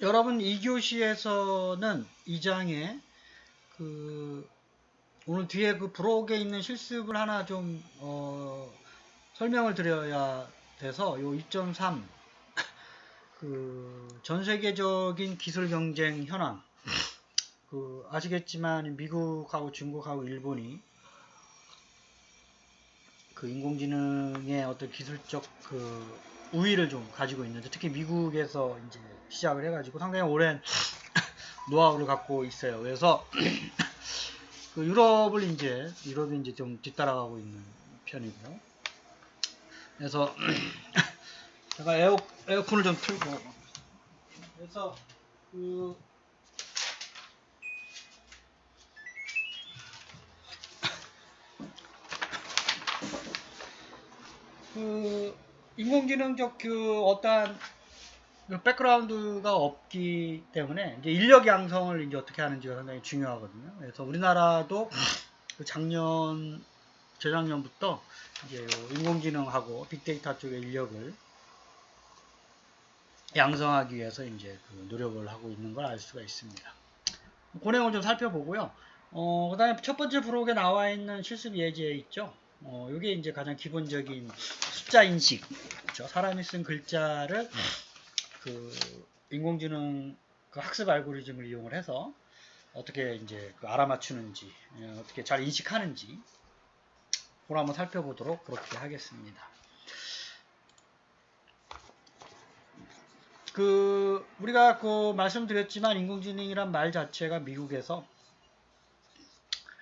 여러분 2교시에서는 2장에 그 오늘 뒤에 그 브록에 있는 실습을 하나 좀 어, 설명을 드려야 돼서 요 2.3 그 전 세계적인 기술 경쟁 현황. 그 아시겠지만 미국하고 중국하고 일본이 그 인공지능의 어떤 기술적 그 우위를 좀 가지고 있는데 특히 미국에서 이제 시작을 해가지고 상당히 오랜 노하우를 갖고 있어요. 그래서 그 유럽을 이제 유럽이 이제 좀 뒤따라가고 있는 편이고 그래서 제가 에어 에어컨을 좀 틀고 그래서 그 그 인공지능적 그 어떠한 그 백그라운드가 없기 때문에 이제 인력 양성을 이제 어떻게 하는지가 상당히 중요하거든요. 그래서 우리나라도 그 작년 재작년부터 이제 인공지능하고 빅데이터 쪽의 인력을 양성하기 위해서 이제 그 노력을 하고 있는 걸 알 수가 있습니다. 그 내용을 좀 살펴보고요. 어, 그 다음에 첫 번째 브록에 나와 있는 실습 예제 있죠. 어, 이게 이제 가장 기본적인 숫자 인식. 그렇죠? 사람이 쓴 글자를 그 인공지능 그 학습 알고리즘을 이용을 해서 어떻게 이제 그 알아맞추는지, 예, 어떻게 잘 인식하는지, 그걸 한번 살펴보도록 그렇게 하겠습니다. 그 우리가 그 말씀드렸지만 인공지능이란 말 자체가 미국에서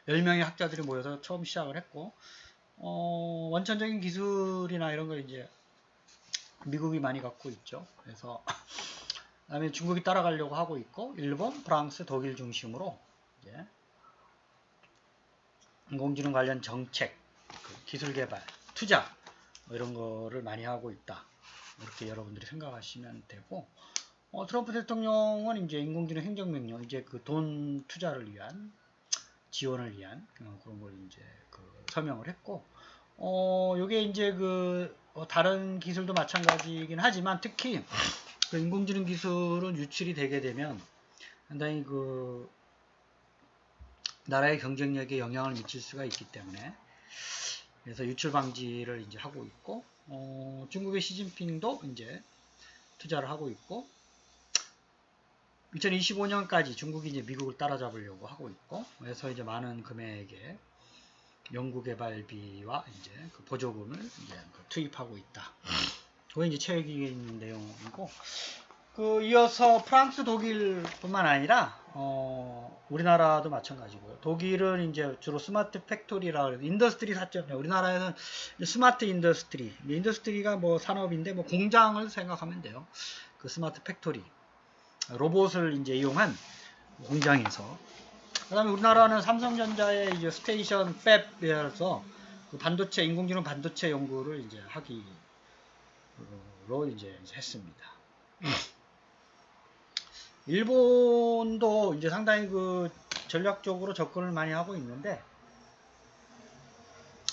10명의 학자들이 모여서 처음 시작을 했고 어, 원천적인 기술이나 이런 걸 이제 미국이 많이 갖고 있죠. 그래서 그다음에 중국이 따라가려고 하고 있고 일본, 프랑스, 독일 중심으로 이제 인공지능 관련 정책, 그 기술 개발, 투자 뭐 이런 거를 많이 하고 있다. 이렇게 여러분들이 생각하시면 되고 어, 트럼프 대통령은 이제 인공지능 행정명령 이제 그 돈 투자를 위한 지원을 위한 어, 그런 걸 이제 그 서명을 했고 어 요게 이제 그 어, 다른 기술도 마찬가지이긴 하지만 특히 그 인공지능 기술은 유출이 되게 되면 상당히 그 나라의 경쟁력에 영향을 미칠 수가 있기 때문에 그래서 유출 방지를 이제 하고 있고 어, 중국의 시진핑도 이제 투자를 하고 있고 2025년까지 중국이 이제 미국을 따라잡으려고 하고 있고 그래서 이제 많은 금액의 연구개발비와 이제 그 보조금을 이제 그 투입하고 있다. 그게 이제 있는 내용이고 그 이어서 프랑스, 독일뿐만 아니라 어, 우리나라도 마찬가지고요. 독일은 이제 주로 스마트 팩토리라 그래서 인더스트리 4.0 우리나라에는 스마트 인더스트리 인더스트리가 뭐 산업인데 뭐 공장을 생각하면 돼요. 그 스마트 팩토리 로봇을 이제 이용한 공장에서 그다음에 우리나라는 삼성전자의 이제 스테이션 팹에서 그 반도체 인공지능 반도체 연구를 이제 하기로 이제 했습니다. 일본도 이제 상당히 그 전략적으로 접근을 많이 하고 있는데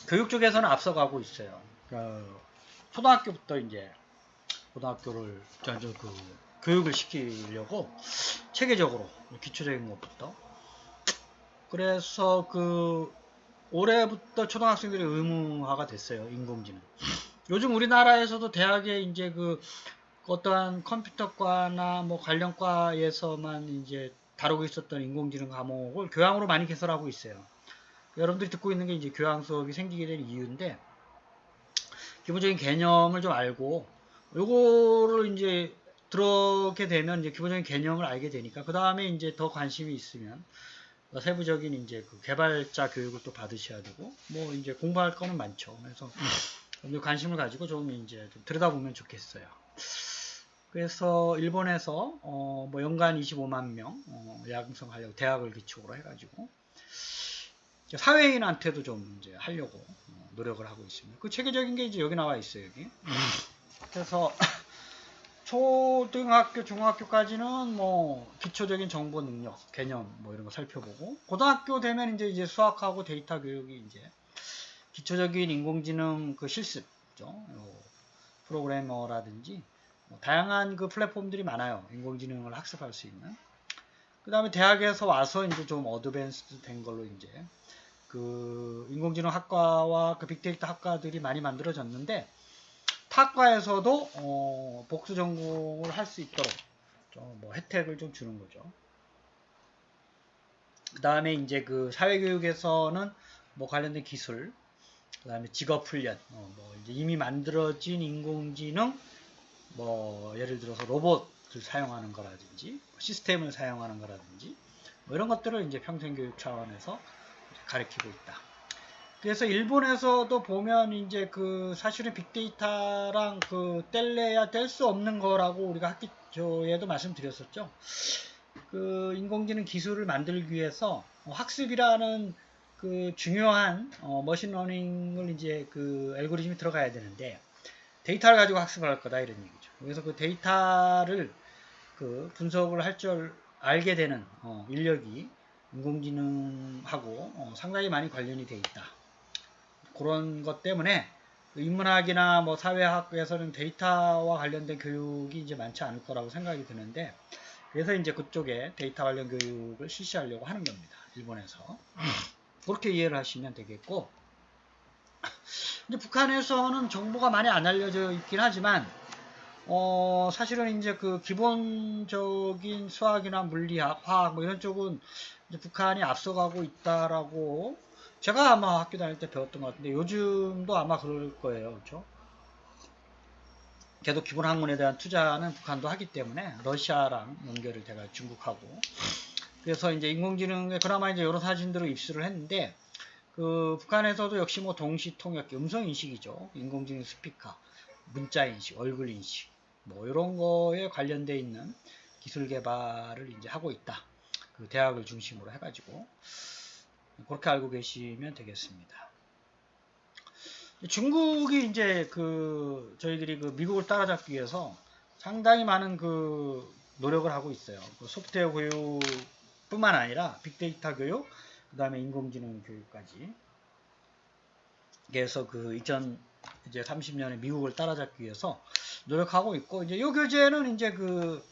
교육 쪽에서는 앞서가고 있어요. 그 초등학교부터 이제 고등학교를 저그 교육을 시키려고 체계적으로 기초적인 것부터 그래서 그 올해부터 초등학생들이 의무화가 됐어요 인공지능. 요즘 우리나라에서도 대학에 이제 그 어떠한 컴퓨터과나 뭐 관련과에서만 이제 다루고 있었던 인공지능 과목을 교양으로 많이 개설하고 있어요. 여러분들이 듣고 있는 게 이제 교양 수업이 생기게 된 이유인데 기본적인 개념을 좀 알고 요거를 이제 들어게 되면 이제 기본적인 개념을 알게 되니까 그 다음에 이제 더 관심이 있으면 세부적인 이제 그 개발자 교육을 또 받으셔야 되고 뭐 이제 공부할 거는 많죠. 그래서 좀 관심을 가지고 좀 이제 좀 들여다보면 좋겠어요. 그래서 일본에서 어 뭐 연간 25만 명 어, 양성하려고 대학을 기초로 해가지고 사회인한테도 좀 이제 하려고 어, 노력을 하고 있습니다. 그 체계적인 게 이제 여기 나와 있어요 여기. 그래서 초등학교, 중학교까지는 뭐 기초적인 정보 능력, 개념 뭐 이런 거 살펴보고 고등학교 되면 이제 이제 수학하고 데이터 교육이 이제 기초적인 인공지능 그 실습, 죠 프로그래머라든지 뭐 다양한 그 플랫폼들이 많아요. 인공지능을 학습할 수 있는. 그 다음에 대학에서 와서 이제 좀 어드밴스드 된 걸로 이제 그 인공지능 학과와 그 빅데이터 학과들이 많이 만들어졌는데 타과에서도 어 복수 전공을 할 수 있도록 좀 뭐 혜택을 좀 주는 거죠. 그 다음에 이제 그 사회교육에서는 뭐 관련된 기술, 그 다음에 직업 훈련, 어, 뭐 이미 만들어진 인공지능, 뭐 예를 들어서 로봇을 사용하는 거라든지 시스템을 사용하는 거라든지 뭐 이런 것들을 이제 평생교육 차원에서 가르치고 있다. 그래서 일본에서도 보면 이제 그 사실은 빅데이터랑 그 뗄래야 뗄 수 없는 거라고 우리가 학기 초에도 말씀드렸었죠. 그 인공지능 기술을 만들기 위해서 학습이라는 그 중요한 어, 머신러닝을 이제 그 알고리즘이 들어가야 되는데 데이터를 가지고 학습을 할 거다 이런 얘기죠. 그래서 그 데이터를 그 분석을 할 줄 알게 되는 어, 인력이 인공지능하고 어, 상당히 많이 관련이 돼 있다. 그런 것 때문에 그 인문학이나 뭐 사회학에서는 데이터와 관련된 교육이 이제 많지 않을 거라고 생각이 드는데 그래서 이제 그쪽에 데이터 관련 교육을 실시하려고 하는 겁니다. 일본에서. 그렇게 이해를 하시면 되겠고 이제 북한에서는 정보가 많이 안 알려져 있긴 하지만 어, 사실은 이제 그 기본적인 수학이나 물리학, 화학 뭐 이런 쪽은 북한이 앞서가고 있다라고 제가 아마 학교 다닐 때 배웠던 것 같은데 요즘도 아마 그럴 거예요. 그렇죠? 계속 기본 학문에 대한 투자는 북한도 하기 때문에 러시아랑 연결을 제가 중국하고 그래서 이제 인공지능에 그나마 이제 여러 사진들을 입수를 했는데 그 북한에서도 역시 뭐 동시 통역 음성 인식이죠. 인공지능 스피커, 문자 인식, 얼굴 인식 뭐 이런 거에 관련돼 있는 기술 개발을 이제 하고 있다. 그 대학을 중심으로 해가지고 그렇게 알고 계시면 되겠습니다. 중국이 이제 그 저희들이 그 미국을 따라잡기 위해서 상당히 많은 그 노력을 하고 있어요. 그 소프트웨어 교육뿐만 아니라 빅데이터 교육, 그 다음에 인공지능 교육까지. 그래서 그 2030년에 미국을 따라잡기 위해서 노력하고 있고 이제 이 교재는 이제 그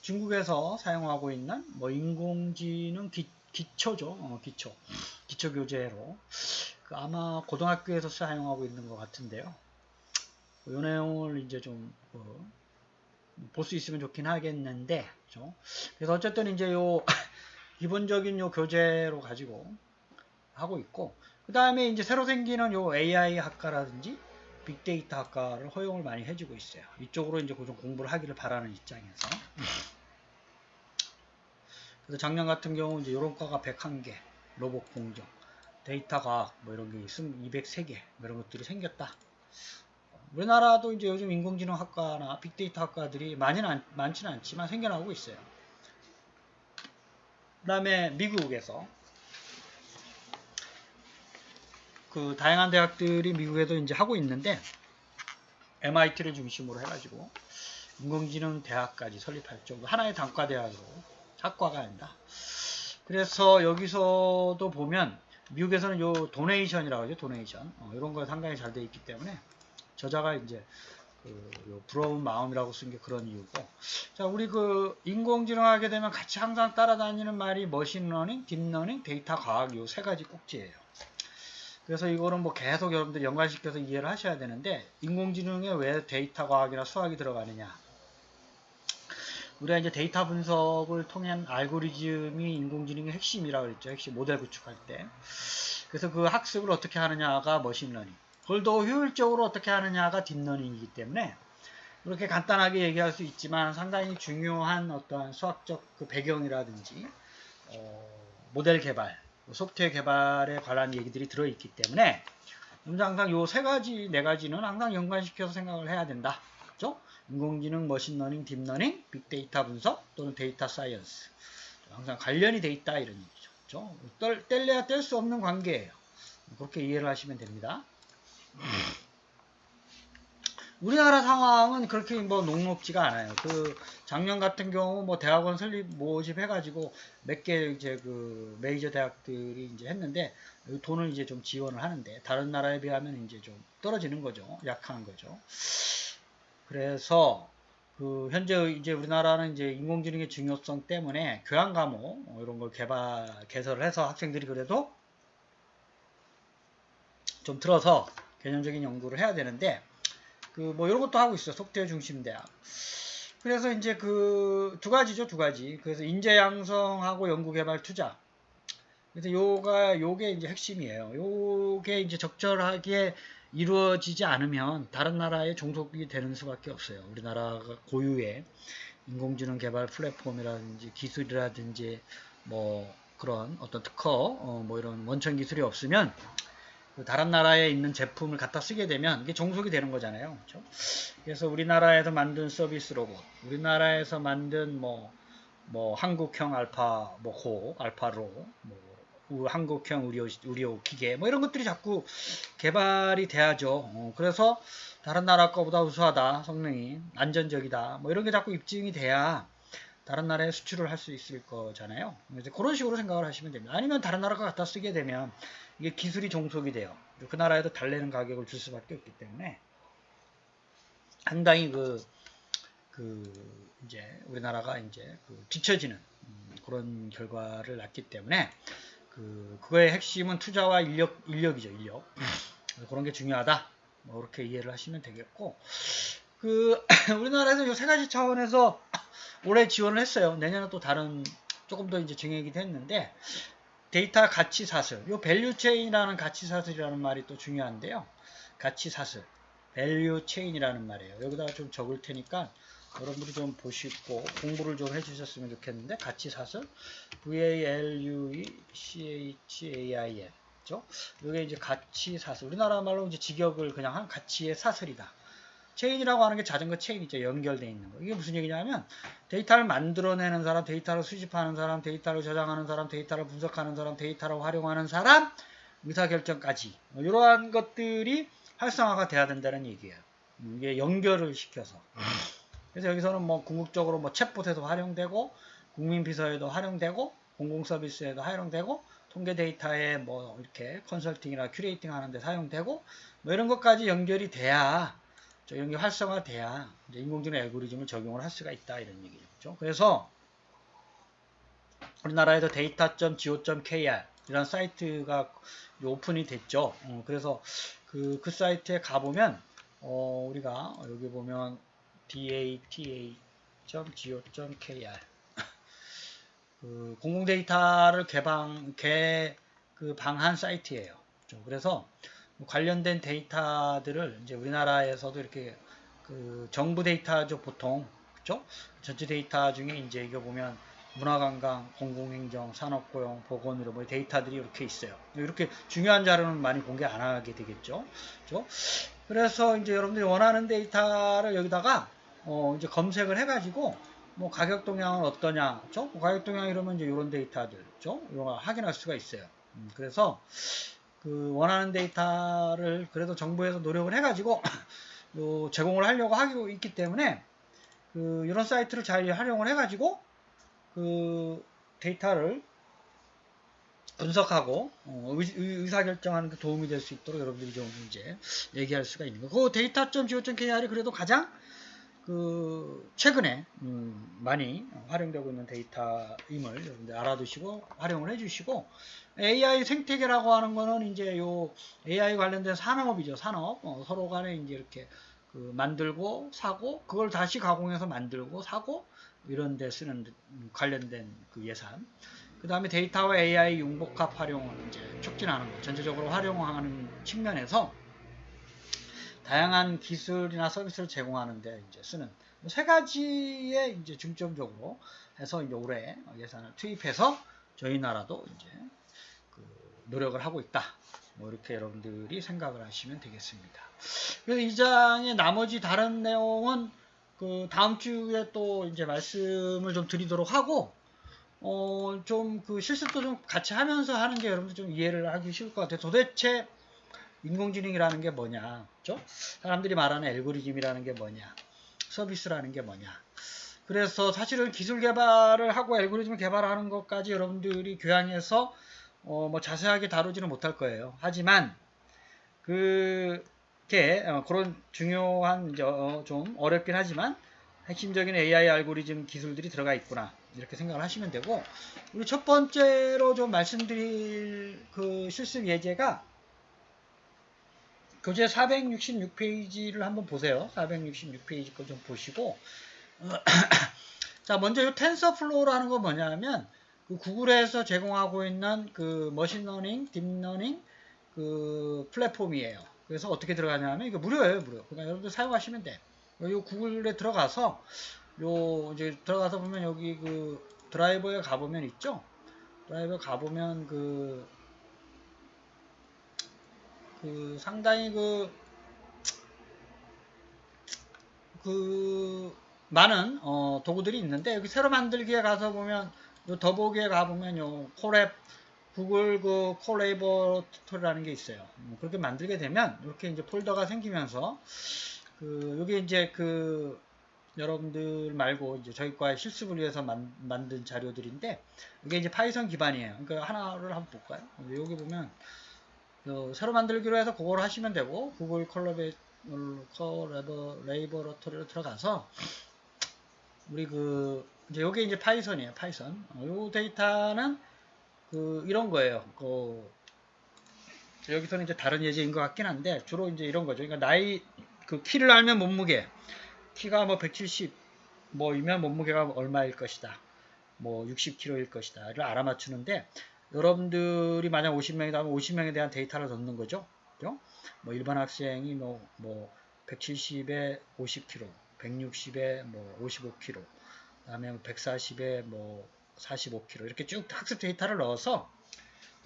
중국에서 사용하고 있는 뭐 인공지능 기, 기초죠, 어, 기초, 기초 교재로 그 아마 고등학교에서 사용하고 있는 것 같은데요. 이 내용을 이제 좀볼수 있으면 좋긴 하겠는데, 그렇죠? 그래서 어쨌든 이제 요 기본적인 요 교재로 가지고 하고 있고, 그 다음에 이제 새로 생기는 요 AI 학과라든지 빅데이터 학과를 허용을 많이 해주고 있어요. 이쪽으로 이제 좀 공부를 하기를 바라는 입장에서. 그래서 작년 같은 경우 이제 이런 과가 101개, 로봇 공정, 데이터 과학 뭐 이런 게 있으면 203개 뭐 이런 것들이 생겼다. 우리나라도 이제 요즘 인공지능 학과나 빅데이터 학과들이 많이는 안, 많지는 않지만 생겨나고 있어요. 그 다음에 미국에서 그 다양한 대학들이 미국에도 이제 하고 있는데 MIT를 중심으로 해가지고 인공지능 대학까지 설립할 정도 하나의 단과 대학으로 학과가 아니다. 그래서 여기서도 보면 미국에서는 요 도네이션이라고 하죠. 도네이션. 어, 이런 거 상당히 잘 돼 있기 때문에 저자가 이제 그 부러운 마음이라고 쓴 게 그런 이유고. 자, 우리 그 인공지능 하게 되면 같이 항상 따라다니는 말이 머신러닝, 딥러닝, 데이터 과학 요 세 가지 꼭지예요. 그래서 이거는 뭐 계속 여러분들 연관시켜서 이해를 하셔야 되는데 인공지능에 왜 데이터 과학이나 수학이 들어가느냐. 우리가 이제 데이터 분석을 통한 알고리즘이 인공지능의 핵심이라고 그랬죠. 핵심 모델 구축할 때. 그래서 그 학습을 어떻게 하느냐가 머신러닝. 그걸 더 효율적으로 어떻게 하느냐가 딥러닝이기 때문에 이렇게 간단하게 얘기할 수 있지만 상당히 중요한 어떠한 수학적 그 배경이라든지 어, 모델 개발, 소프트웨어 개발에 관한 얘기들이 들어있기 때문에 항상 요 세 가지, 네 가지는 항상 연관시켜서 생각을 해야 된다. 그죠? 인공지능, 머신러닝, 딥러닝, 빅데이터 분석 또는 데이터 사이언스 항상 관련이 돼 있다 이런 얘기죠. 그렇죠? 뗄래야 뗄 수 없는 관계예요. 그렇게 이해를 하시면 됩니다. 우리나라 상황은 그렇게 뭐 녹록지가 않아요. 그 작년 같은 경우 뭐 대학원 설립 모집 해가지고 몇 개 이제 그 메이저 대학들이 이제 했는데 돈을 이제 좀 지원을 하는데 다른 나라에 비하면 이제 좀 떨어지는 거죠. 약한 거죠. 그래서 그 현재 이제 우리나라는 이제 인공지능의 중요성 때문에 교양 과목 어, 이런 걸 개발 개설을 해서 학생들이 그래도 좀 들어서 개념적인 연구를 해야 되는데 그 뭐 이런 것도 하고 있어요. 속대 중심 대학. 그래서 이제 그 두 가지죠, 두 가지. 그래서 인재 양성하고 연구 개발 투자. 그래서 요가 요게 이제 핵심이에요. 요게 이제 적절하게 이루어지지 않으면 다른 나라의 종속이 되는 수밖에 없어요. 우리나라가 고유의 인공지능 개발 플랫폼이라든지 기술이라든지 뭐 그런 어떤 특허 어, 뭐 이런 원천 기술이 없으면 그 다른 나라에 있는 제품을 갖다 쓰게 되면 이게 종속이 되는 거잖아요. 그렇죠? 그래서 우리나라에서 만든 서비스 로봇, 우리나라에서 만든 뭐, 뭐 한국형 알파 뭐호 알파로 뭐 우- 한국형 의료, 의료 기계 뭐 이런 것들이 자꾸 개발이 돼야죠. 어, 그래서 다른 나라 거보다 우수하다 성능이 안전적이다 뭐 이런 게 자꾸 입증이 돼야 다른 나라에 수출을 할 수 있을 거잖아요. 그래서 그런 식으로 생각을 하시면 됩니다. 아니면 다른 나라 거 갖다 쓰게 되면 이게 기술이 종속이 돼요. 그 나라에도 달래는 가격을 줄 수밖에 없기 때문에 상당히 그, 그, 이제 우리나라가 이제 그 뒤처지는 음, 그런 결과를 낳기 때문에 그, 그거의 핵심은 투자와 인력, 인력이죠, 인력. 그런 게 중요하다. 뭐, 그렇게 이해를 하시면 되겠고, 그, 우리나라에서 이 세 가지 차원에서 올해 지원을 했어요. 내년은 또 다른, 조금 더 이제 정액이 됐는데, 데이터 가치 사슬. 요 밸류 체인이라는 가치 사슬이라는 말이 또 중요한데요. 가치 사슬. 밸류 체인이라는 말이에요. 여기다가 좀 적을 테니까 여러분들이 좀 보시고 공부를 좀 해주셨으면 좋겠는데 가치 사슬 V A L U E C H A I N 그죠? 이게 이제 가치 사슬. 우리나라 말로 이제 직역을 그냥 한 가치의 사슬이다. 체인이라고 하는 게 자전거 체인이죠. 연결되어 있는 거. 이게 무슨 얘기냐면 데이터를 만들어내는 사람, 데이터를 수집하는 사람, 데이터를 저장하는 사람, 데이터를 분석하는 사람, 데이터를 활용하는 사람, 의사결정까지 뭐 이러한 것들이 활성화가 돼야 된다는 얘기예요. 음, 이게 연결을 시켜서. 그래서 여기서는 뭐 궁극적으로 뭐 챗봇에도 활용되고 국민 비서에도 활용되고 공공 서비스에도 활용되고 통계 데이터에 뭐 이렇게 컨설팅이나 큐레이팅 하는데 사용되고 뭐 이런 것까지 연결이 돼야 저 연결 활성화돼야 이제 인공지능 알고리즘을 적용을 할 수가 있다 이런 얘기죠. 그렇죠? 그래서 우리나라에도 data.go.kr 이런 사이트가 오픈이 됐죠. 어, 그래서 그, 그 사이트에 가보면 어, 우리가 여기 보면 data.go.kr 그 공공 데이터를 개방 개 그 방한 사이트예요. 그렇죠? 그래서 뭐 관련된 데이터들을 이제 우리나라에서도 이렇게 그 정부 데이터죠 보통 그죠? 전체 데이터 중에 이제 이거 보면 문화관광, 공공행정, 산업고용, 보건의료 뭐 데이터들이 이렇게 있어요. 이렇게 중요한 자료는 많이 공개 안 하게 되겠죠. 그죠? 그래서 이제 여러분들이 원하는 데이터를 여기다가 어 이제 검색을 해가지고 뭐 가격 동향은 어떠냐, 그죠? 뭐 가격 동향 이러면 이제 이런 데이터들, 그죠? 이런 거 확인할 수가 있어요. 음, 그래서 그 원하는 데이터를 그래도 정부에서 노력을 해가지고 요 제공을 하려고 하고 있기 때문에 그 이런 사이트를 잘 활용을 해가지고 그 데이터를 분석하고 어, 의, 사 결정하는 데 도움이 될 수 있도록 여러분들이 좀 이제 얘기할 수가 있는 거. 그 데이터.go.kr이 그래도 가장 그 최근에 음, 많이 활용되고 있는 데이터임을 여러분들 알아두시고 활용을 해주시고 AI 생태계라고 하는 거는 이제 요 AI 관련된 산업이죠 산업 어, 서로 간에 이제 이렇게 그 만들고 사고 그걸 다시 가공해서 만들고 사고 이런 데 쓰는 음, 관련된 그 예산 그 다음에 데이터와 AI 융복합 활용을 이제 촉진하는 거 전체적으로 활용하는 측면에서 다양한 기술이나 서비스를 제공하는데 이제 쓰는 세 가지에 이제 중점적으로 해서 이제 올해 예산을 투입해서 저희 나라도 이제 그 노력을 하고 있다. 뭐 이렇게 여러분들이 생각을 하시면 되겠습니다. 그래서 이 장의 나머지 다른 내용은 그 다음 주에 또 이제 말씀을 좀 드리도록 하고 어 좀 그 실습도 좀 같이 하면서 하는 게 여러분들 좀 이해를 하기 쉬울 것 같아요. 도대체 인공지능이라는 게 뭐냐, 그죠? 사람들이 말하는 알고리즘이라는 게 뭐냐, 서비스라는 게 뭐냐. 그래서 사실은 기술 개발을 하고 알고리즘을 개발하는 것까지 여러분들이 교양에서 어, 뭐 자세하게 다루지는 못할 거예요. 하지만 그게 어, 그런 중요한 어, 좀 어렵긴 하지만 핵심적인 AI 알고리즘 기술들이 들어가 있구나 이렇게 생각을 하시면 되고 우리 첫 번째로 좀 말씀드릴 그 실습 예제가 교재 466페이지를 한번 보세요. 466페이지 거 좀 보시고 자 먼저 이 텐서플로우라는 건 뭐냐면 그 구글에서 제공하고 있는 그 머신러닝, 딥러닝 그 플랫폼이에요. 그래서 어떻게 들어가냐면 이거 무료예요, 무료. 그러니까 여러분들 사용하시면 돼. 요 구글에 들어가서 요 이제 들어가서 보면 여기 그 드라이버에 가보면 있죠. 드라이버 가보면 그, 그 상당히 그, 그 많은 어, 도구들이 있는데 여기 새로 만들기에 가서 보면 요 더보기에 가보면 요 콜앱 구글 그 콜레이버토리라는 게 있어요. 음, 그렇게 만들게 되면 이렇게 이제 폴더가 생기면서 그 여기 이제 그 여러분들 말고 이제 저희 과의 실습을 위해서 만, 든 자료들인데 이게 이제 파이썬 기반이에요. 그러니까 하나를 한번 볼까요? 여기 보면 그 새로 만들기로 해서 그걸 하시면 되고 구글 컬러베 컬레이버러터리로 들어가서 우리 그 이제 요게 이제 파이썬이에요. 파이썬. 어, 요 데이터는 그 이런 거예요. 그 여기서는 이제 다른 예제인 것 같긴 한데 주로 이제 이런 거죠. 그러니까 나이 그 키를 알면 몸무게 키가 뭐 170 뭐이면 몸무게가 얼마일 것이다. 뭐 60kg일 것이다를 알아맞추는데 여러분들이 만약 50명이다 하면 50명에 대한 데이터를 넣는 거죠. 그죠? 뭐 일반 학생이 뭐, 뭐 170에 50kg, 160에 뭐 55kg, 그다음에 140에 뭐 45kg 이렇게 쭉 학습 데이터를 넣어서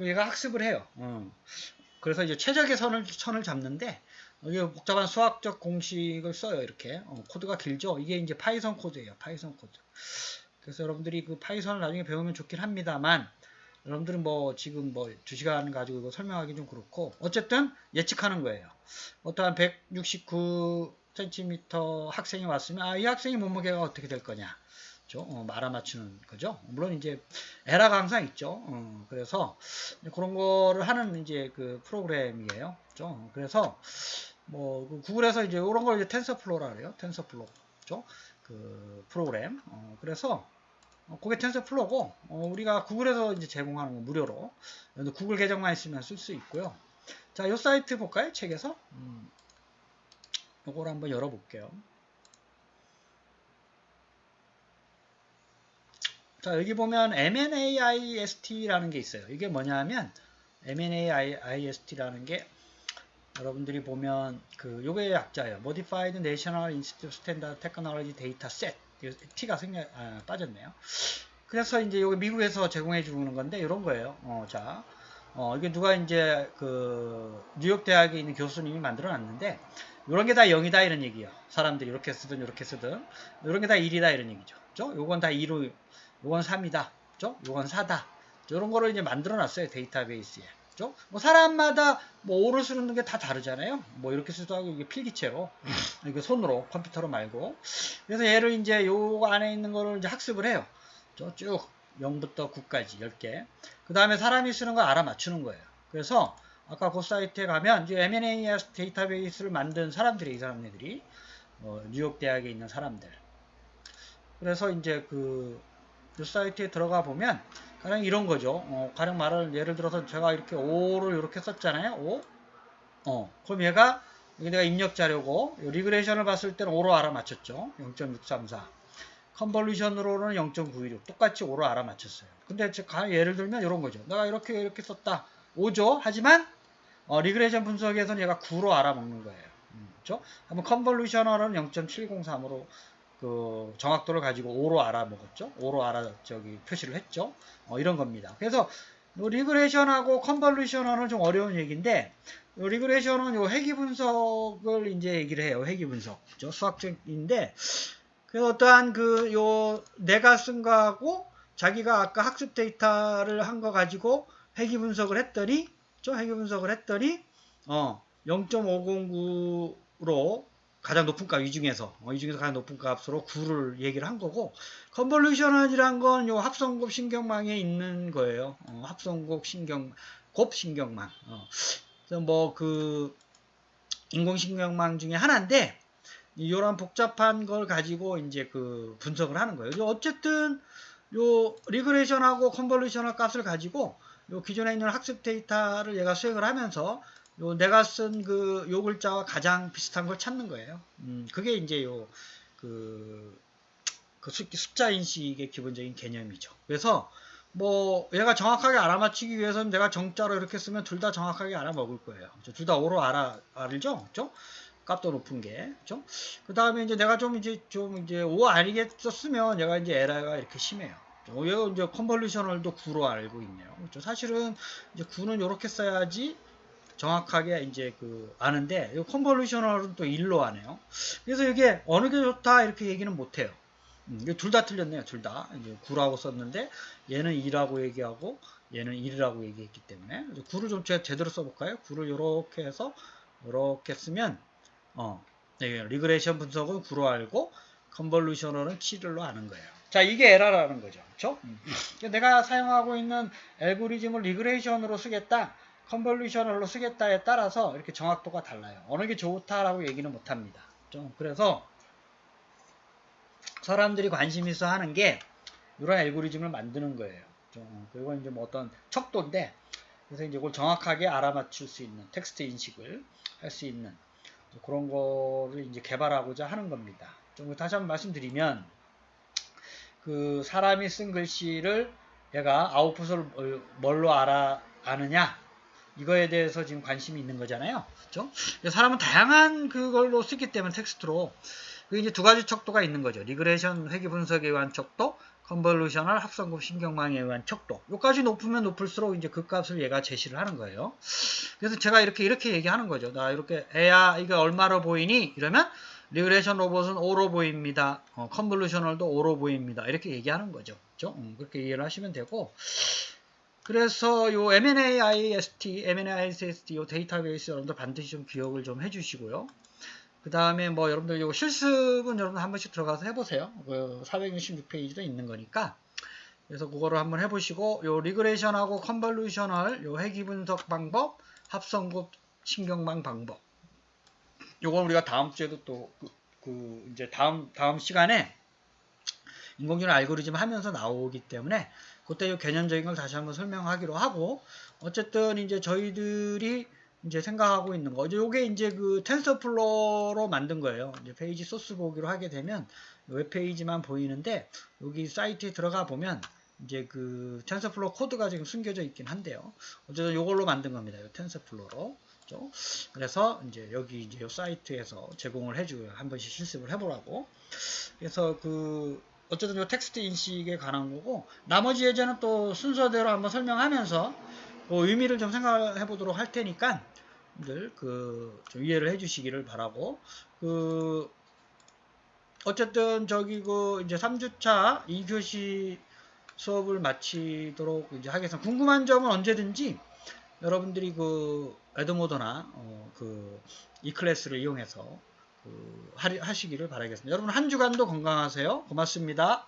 얘가 학습을 해요. 어. 그래서 이제 최적의 선을 선을 잡는데 복잡한 수학적 공식을 써요. 이렇게 어, 코드가 길죠. 이게 이제 파이썬 코드예요. 파이썬 코드. 그래서 여러분들이 그 파이썬을 나중에 배우면 좋긴 합니다만 여러분들은 뭐 지금 뭐 2시간 가지고 이거 설명하기 좀 그렇고 어쨌든 예측하는 거예요. 어떠한 169cm 학생이 왔으면 아 이 학생이 몸무게가 어떻게 될 거냐. 어, 말아 맞추는 거죠. 물론 이제 에라가 항상 있죠. 어, 그래서 그런 거를 하는 이제 그 프로그램이에요. 그렇죠? 그래서 뭐그 구글에서 이제 이런 걸 이제 텐서플로우라 그래요. 텐서플로우. 그 프로그램. 어, 그래서 어, 그게 텐서플로우고 어, 우리가 구글에서 이제 제공하는 거 무료로 구글 계정만 있으면 쓸 수 있고요. 자, 이 사이트 볼까요? 책에서. 음, 요걸 한번 열어볼게요. 자, 여기 보면 MNAIST라는 게 있어요. 이게 뭐냐면 MNAIST라는 게 여러분들이 보면 그 요게 약자예요. Modified National Institute Standard Technology Data Set. T가 생략 아, 빠졌네요. 그래서 이제 여기 미국에서 제공해 주는 건데 이런 거예요. 어, 자, 어, 이게 누가 이제 그 뉴욕 대학에 있는 교수님이 만들어 놨는데 이런 게 다 0이다 이런 얘기예요. 사람들이 이렇게 쓰든 이렇게 쓰든 이런 게 다 1이다 이런 얘기죠. 그죠? 요건 다 2로 요건 3이다. 그죠? 요건 4다. 이런 거를 이제 만들어 놨어요. 데이터베이스에. 그죠? 뭐 사람마다 뭐 5를 쓰는 게 다 다르잖아요. 뭐 이렇게 쓰도 하고 이게 필기체로 이게 손으로 컴퓨터로 말고 그래서 얘를 이제 요 안에 있는 거를 이제 학습을 해요. 쭉 0부터 9까지 10개. 그 다음에 사람이 쓰는 거 알아맞추는 거예요. 그래서 아까 그 사이트에 가면 이제 M&A 데이터베이스를 만든 사람들이 이 사람들이 어, 뉴욕 대학에 있는 사람들. 그래서 이제 그이 사이트에 들어가 보면 가령 이런 거죠. 어, 가령 말을 예를 들어서 제가 이렇게 5를 이렇게 썼잖아요. 5. 어, 그럼 얘가 이게 내가 입력 자료고 리그레이션을 봤을 때는 5로 알아맞혔죠. 0.634. 컨볼루션으로는 0.916. 똑같이 5로 알아맞혔어요. 근데 제가 예를 들면 이런 거죠. 내가 이렇게 이렇게 썼다. 5죠. 하지만 어, 리그레이션 분석에서는 얘가 9로 알아먹는 거예요. 음, 그렇죠? 한번 컨볼루셔널은 0.703으로 그 정확도를 가지고 5로 알아먹었죠. 5로 알아 저기 표시를 했죠. 어, 이런 겁니다. 그래서 리그레이션하고 컨볼루션은 좀 어려운 얘기인데 리그레이션은 요 회귀 분석을 이제 얘기를 해요. 회귀 분석. 그죠? 수학적인데 그 어떠한 그 요 내가 쓴 거하고 자기가 아까 학습 데이터를 한 거 가지고 회귀 분석을 했더니 저 회귀 분석을 했더니 어 0.509로 가장 높은 값 이 중에서 어, 이 중에서 가장 높은 값으로 9를 얘기를 한 거고 컨볼루션이란 건 요 합성곱 신경망에 있는 거예요. 어, 합성곱 신경 곱 신경망. 어. 뭐그 인공신경망 중에 하나인데 이런 복잡한 걸 가지고 이제 그 분석을 하는 거예요. 어쨌든 요 리그레이션하고 컨볼루션할 값을 가지고 요 기존에 있는 학습 데이터를 얘가 수행을 하면서 요 내가 쓴 그 요 글자와 가장 비슷한 걸 찾는 거예요. 음, 그게 이제 요 그 그 숫자 인식의 기본적인 개념이죠. 그래서 뭐 얘가 정확하게 알아맞히기 위해서는 내가 정자로 이렇게 쓰면 둘 다 정확하게 알아먹을 거예요. 둘 다 오로 알아 알죠? 그죠? 값도 높은 게, 그죠? 그 다음에 이제 내가 좀 이제 좀 이제 오 알겠었으면 얘가 이제 에러가 이렇게 심해요. 어, 얘가 이제 컨볼루셔널도 9로 알고 있네요. 그죠? 사실은 이제 9는 이렇게 써야지 정확하게 이제 그 아는데 이 컨볼루셔널은 또 1로 하네요. 그래서 이게 어느 게 좋다 이렇게 얘기는 못 해요. 음, 둘다 틀렸네요. 둘 다. 이제 9라고 썼는데 얘는 2라고 얘기하고 얘는 1이라고 얘기했기 때문에 9를 좀 제가 제대로 써볼까요? 9를 이렇게 해서 이렇게 쓰면 어, 네, 리그레이션 분석은 9로 알고 컨볼루셔널은 7로 아는 거예요. 자, 이게 에라라는 거죠. 그렇죠? 내가 사용하고 있는 알고리즘을 리그레이션으로 쓰겠다. 컨볼루셔널로 쓰겠다에 따라서 이렇게 정확도가 달라요. 어느 게 좋다라고 얘기는 못 합니다. 좀 그래서 사람들이 관심 있어 하는 게 이런 알고리즘을 만드는 거예요. 좀 그리고 이제 뭐 어떤 척도인데 그래서 이제 그걸 정확하게 알아맞힐 수 있는 텍스트 인식을 할 수 있는 그런 거를 이제 개발하고자 하는 겁니다. 좀 다시 한번 말씀드리면 그 사람이 쓴 글씨를 얘가 아웃풋을 뭘로 알아 아느냐 이거에 대해서 지금 관심이 있는 거잖아요. 그렇죠? 사람은 다양한 그걸로 쓰기 때문에 텍스트로 그 이제 두 가지 척도가 있는 거죠. 리그레이션 회귀 분석에 의한 척도, 컨볼루셔널 합성급 신경망에 의한 척도. 요까지 높으면 높을수록 이제 그 값을 얘가 제시를 하는 거예요. 그래서 제가 이렇게 이렇게 얘기하는 거죠. 나 이렇게 애야 이게 얼마로 보이니? 이러면 리그레이션 로봇은 5로 보입니다. 어, 컨볼루셔널도 5로 보입니다. 이렇게 얘기하는 거죠. 그렇죠? 음, 그렇게 이해를 하시면 되고 그래서 요 MNAIST, MNAIST 요 데이터베이스 여러분들 반드시 좀 기억을 좀 해주시고요. 그 다음에 뭐 여러분들 요 실습은 여러분 한 번씩 들어가서 해보세요. 그 466페이지도 있는 거니까. 그래서 그거를 한번 해보시고 요 리그레이션하고 컨볼루셔널 요 회귀 분석 방법, 합성급 신경망 방법. 요건 우리가 다음 주에도 또 그, 그 이제 다음 다음 시간에 인공지능 알고리즘 하면서 나오기 때문에 그때 요 개념적인 걸 다시 한번 설명하기로 하고 어쨌든 이제 저희들이 이제 생각하고 있는 거. 요게 이제 그 텐서플로로 만든 거예요. 이제 페이지 소스 보기로 하게 되면 웹페이지만 보이는데 여기 사이트에 들어가 보면 이제 그 텐서플로 코드가 지금 숨겨져 있긴 한데요. 어쨌든 요걸로 만든 겁니다. 요 텐서플로로. 그렇죠? 그래서 이제 여기 이제 요 사이트에서 제공을 해줘요. 한 번씩 실습을 해보라고. 그래서 그 어쨌든 요 텍스트 인식에 관한 거고 나머지 예제는 또 순서대로 한번 설명하면서 그 의미를 좀 생각해 보도록 할 테니까 늘그 이해를 해 주시기를 바라고 그 어쨌든 저기 그 이제 3주차 2교시 수업을 마치도록 이제 하겠습니다. 궁금한 점은 언제든지 여러분들이 그 에드모더나 어 그 이 클래스를 이용해서 그 하시기를 바라겠습니다. 여러분 한 주간도 건강하세요. 고맙습니다.